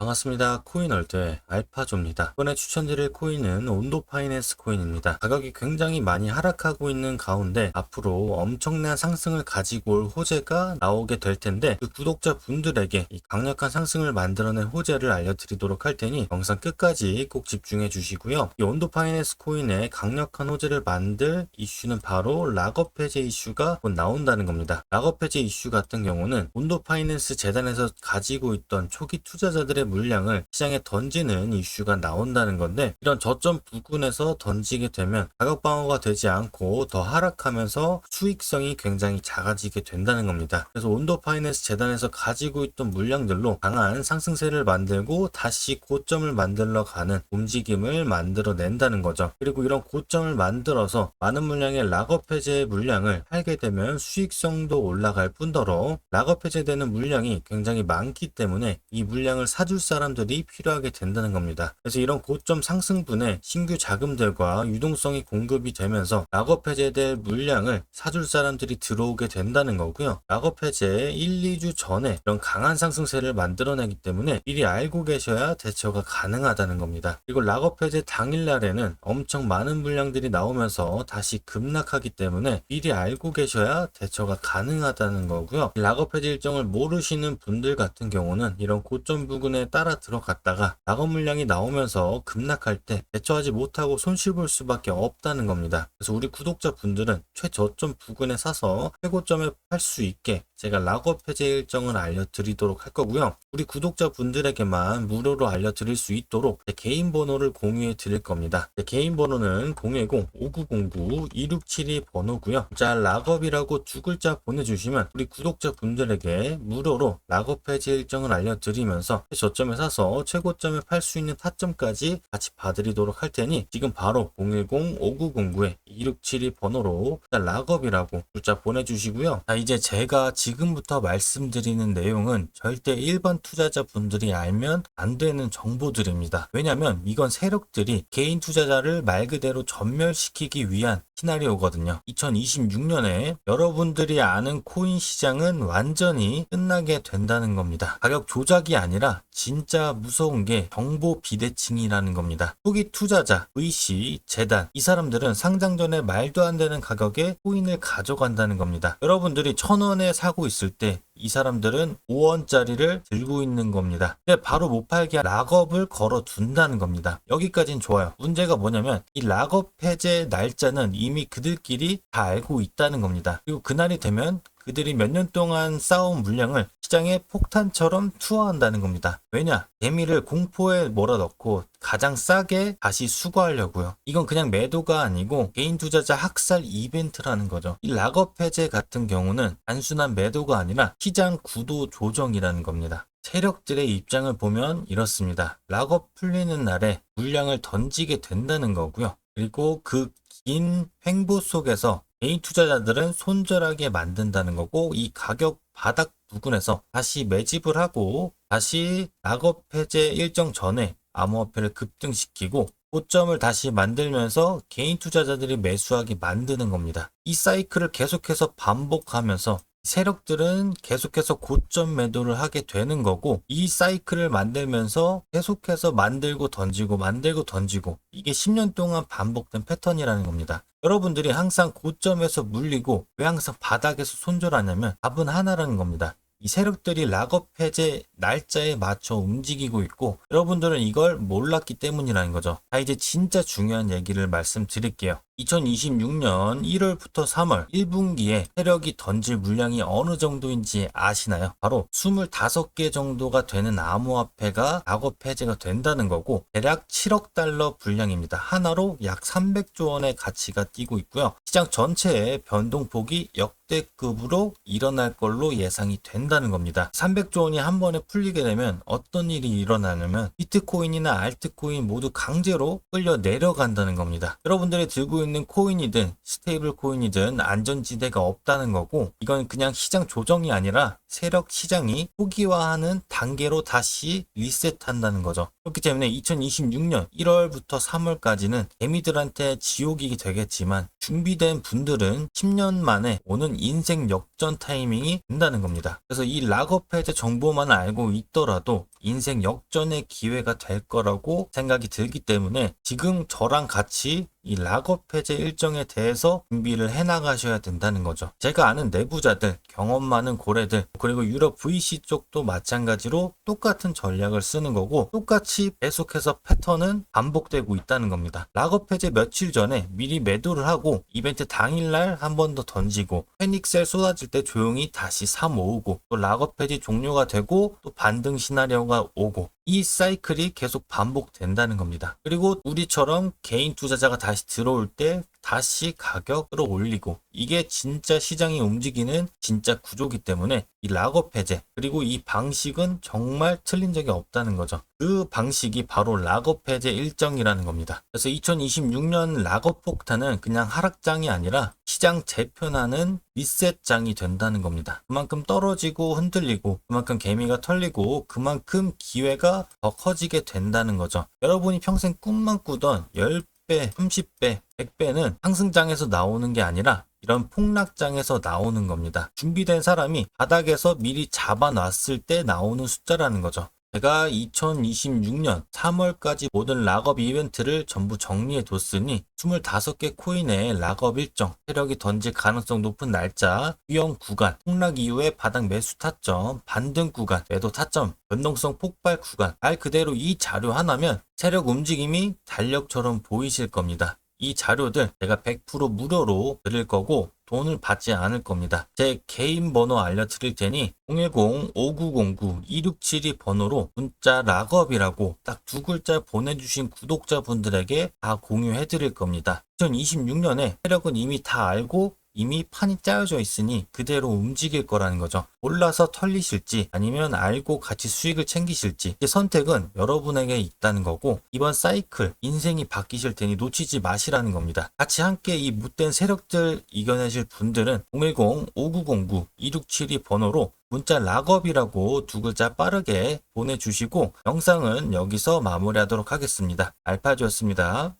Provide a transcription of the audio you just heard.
반갑습니다. 코인 월드의 알파조입니다. 이번에 추천드릴 코인은 온도 파이낸스 코인입니다. 가격이 굉장히 많이 하락하고 있는 가운데 앞으로 엄청난 상승을 가지고 올 호재가 나오게 될 텐데 그 구독자 분들에게 이 강력한 상승을 만들어낸 호재를 알려드리도록 할 테니 영상 끝까지 꼭 집중해 주시고요. 이 온도 파이낸스 코인의 강력한 호재를 만들 이슈는 바로 락업 해제 이슈가 곧 나온다는 겁니다. 락업 해제 이슈 같은 경우는 온도 파이낸스 재단에서 가지고 있던 초기 투자자들의 물량을 시장에 던지는 이슈가 나온다는 건데 이런 저점 부근에서 던지게 되면 가격 방어가 되지 않고 더 하락하면서 수익성이 굉장히 작아지게 된다는 겁니다. 그래서 온도 파이낸스 재단에서 가지고 있던 물량들로 강한 상승세를 만들고 다시 고점을 만들러 가는 움직임을 만들어낸다는 거죠. 그리고 이런 고점을 만들어서 많은 물량의 락업 해제 물량을 팔게 되면 수익성도 올라갈 뿐더러 락업 해제되는 물량이 굉장히 많기 때문에 이 물량을 사줄 사람들이 필요하게 된다는 겁니다. 그래서 이런 고점 상승분에 신규 자금들과 유동성이 공급이 되면서 락업 해제될 물량을 사줄 사람들이 들어오게 된다는 거고요. 락업 해제 1, 2주 전에 이런 강한 상승세를 만들어내기 때문에 미리 알고 계셔야 대처가 가능하다는 겁니다. 그리고 락업 해제 당일날에는 엄청 많은 물량들이 나오면서 다시 급락하기 때문에 미리 알고 계셔야 대처가 가능하다는 거고요. 락업 해제 일정을 모르시는 분들 같은 경우는 이런 고점 부근에 따라 들어갔다가 락업 물량이 나오면서 급락할 때 대처하지 못하고 손실 볼 수밖에 없다는 겁니다. 그래서 우리 구독자 분들은 최저점 부근에 사서 최고점에 팔 수 있게 제가 락업 해제 일정을 알려드리도록 할 거고요. 우리 구독자 분들에게만 무료로 알려드릴 수 있도록 제 개인 번호를 공유해 드릴 겁니다. 제 개인 번호는 010-5909-2672 번호고요. 자, 락업이라고 두 글자 보내주시면 우리 구독자 분들에게 무료로 락업 해제 일정을 알려드리면서 저점 에 사서 최고점에 팔 수 있는 타점까지 같이 봐드리도록 할 테니 지금 바로 010-5909-2672 번호로 락업이라고 글자 보내주시고요. 자, 이제 제가 지금부터 말씀드리는 내용은 절대 일반 투자자 분들이 알면 안 되는 정보들입니다. 왜냐면 이건 세력들이 개인 투자자를 말 그대로 전멸시키기 위한 시나리오거든요. 2026년에 여러분들이 아는 코인 시장은 완전히 끝나게 된다는 겁니다. 가격 조작이 아니라 진짜 무서운 게 정보 비대칭이라는 겁니다. 초기 투자자, VC, 재단 이 사람들은 상장 전에 말도 안 되는 가격에 코인을 가져간다는 겁니다. 여러분들이 천 원에 사고 있을 때 이 사람들은 5원짜리를 들고 있는 겁니다. 근데 바로 못 팔게 락업을 걸어 둔다는 겁니다. 여기까진 좋아요. 문제가 뭐냐면 이 락업 해제 날짜는 이미 그들끼리 다 알고 있다는 겁니다. 그리고 그날이 되면 그들이 몇 년 동안 쌓아온 물량을 시장에 폭탄처럼 투하한다는 겁니다. 왜냐? 개미를 공포에 몰아넣고 가장 싸게 다시 수거하려고요. 이건 그냥 매도가 아니고 개인 투자자 학살 이벤트라는 거죠. 이 락업 해제 같은 경우는 단순한 매도가 아니라 시장 구도 조정이라는 겁니다. 세력들의 입장을 보면 이렇습니다. 락업 풀리는 날에 물량을 던지게 된다는 거고요. 그리고 그 긴 횡보 속에서 개인 투자자들은 손절하게 만든다는 거고 이 가격 바닥 부근에서 다시 매집을 하고 다시 락업 해제 일정 전에 암호화폐를 급등시키고 고점을 다시 만들면서 개인 투자자들이 매수하게 만드는 겁니다. 이 사이클을 계속해서 반복하면서 세력들은 계속해서 고점 매도를 하게 되는 거고 이 사이클을 만들면서 계속해서 만들고 던지고 만들고 던지고 이게 10년 동안 반복된 패턴이라는 겁니다. 여러분들이 항상 고점에서 물리고 왜 항상 바닥에서 손절하냐면 답은 하나라는 겁니다. 이 세력들이 락업 해제 날짜에 맞춰 움직이고 있고 여러분들은 이걸 몰랐기 때문이라는 거죠. 자 이제 진짜 중요한 얘기를 말씀드릴게요. 2026년 1월부터 3월 1분기에 세력이 던질 물량이 어느 정도인지 아시나요? 바로 25개 정도가 되는 암호화폐가 락업 해제가 된다는 거고 대략 7억 달러 분량입니다. 하나로 약 300조 원의 가치가 뛰고 있고요. 시장 전체의 변동폭이 역 대급으로 일어날 걸로 예상이 된다는 겁니다. 300조 원이 한 번에 풀리게 되면 어떤 일이 일어나냐면 비트코인이나 알트코인 모두 강제로 끌려 내려간다는 겁니다. 여러분들이 들고 있는 있는 코인이든 스테이블 코인이든 안전지대가 없다는 거고 이건 그냥 시장 조정이 아니라 세력 시장이 초기화하는 단계로 다시 리셋한다는 거죠. 그렇기 때문에 2026년 1월부터 3월까지는 개미들한테 지옥이 되겠지만 준비된 분들은 10년 만에 오는 인생 역전 타이밍이 된다는 겁니다. 그래서 이 락업 해제 정보만 알고 있더라도 인생 역전의 기회가 될 거라고 생각이 들기 때문에 지금 저랑 같이 이 락업 해제 일정에 대해서 준비를 해 나가셔야 된다는 거죠. 제가 아는 내부자들, 경험 많은 고래들, 그리고 유럽 VC 쪽도 마찬가지로 똑같은 전략을 쓰는 거고 똑같이 계속해서 패턴은 반복되고 있다는 겁니다. 락업 해제 며칠 전에 미리 매도를 하고 이벤트 당일날 한 번 더 던지고 패닉셀 쏟아질 때 조용히 다시 사 모으고 또 락업 해제 종료가 되고 또 반등 시나리오가 오고 이 사이클이 계속 반복된다는 겁니다. 그리고 우리처럼 개인 투자자가 다시 들어올 때 다시 가격을 올리고 이게 진짜 시장이 움직이는 진짜 구조기 때문에 이 락업 해제 그리고 이 방식은 정말 틀린 적이 없다는 거죠. 그 방식이 바로 락업 해제 일정이라는 겁니다. 그래서 2026년 락업 폭탄은 그냥 하락장이 아니라 시장 재편하는 리셋장이 된다는 겁니다. 그만큼 떨어지고 흔들리고 그만큼 개미가 털리고 그만큼 기회가 더 커지게 된다는 거죠. 여러분이 평생 꿈만 꾸던 10 배, 30배, 100배는 상승장에서 나오는 게 아니라 이런 폭락장에서 나오는 겁니다. 준비된 사람이 바닥에서 미리 잡아놨을 때 나오는 숫자라는 거죠. 제가 2026년 3월까지 모든 락업 이벤트를 전부 정리해 뒀으니 25개 코인의 락업 일정, 세력이 던질 가능성 높은 날짜, 위험 구간, 폭락 이후의 바닥 매수 타점, 반등 구간, 매도 타점, 변동성 폭발 구간, 말 그대로 이 자료 하나면 세력 움직임이 달력처럼 보이실 겁니다. 이 자료들 제가 100% 무료로 드릴 거고 돈을 받지 않을 겁니다. 제 개인 번호 알려드릴 테니 010-5909-2672 번호로 문자 락업이라고 딱 두 글자 보내주신 구독자분들에게 다 공유해 드릴 겁니다. 2026년에 세력은 이미 다 알고 이미 판이 짜여져 있으니 그대로 움직일 거라는 거죠. 몰라서 털리실지 아니면 알고 같이 수익을 챙기실지 이 선택은 여러분에게 있다는 거고 이번 사이클 인생이 바뀌실 테니 놓치지 마시라는 겁니다. 같이 함께 이 못된 세력들 이겨내실 분들은 010-5909-2672 번호로 문자 락업이라고 두 글자 빠르게 보내주시고 영상은 여기서 마무리하도록 하겠습니다. 알파주였습니다.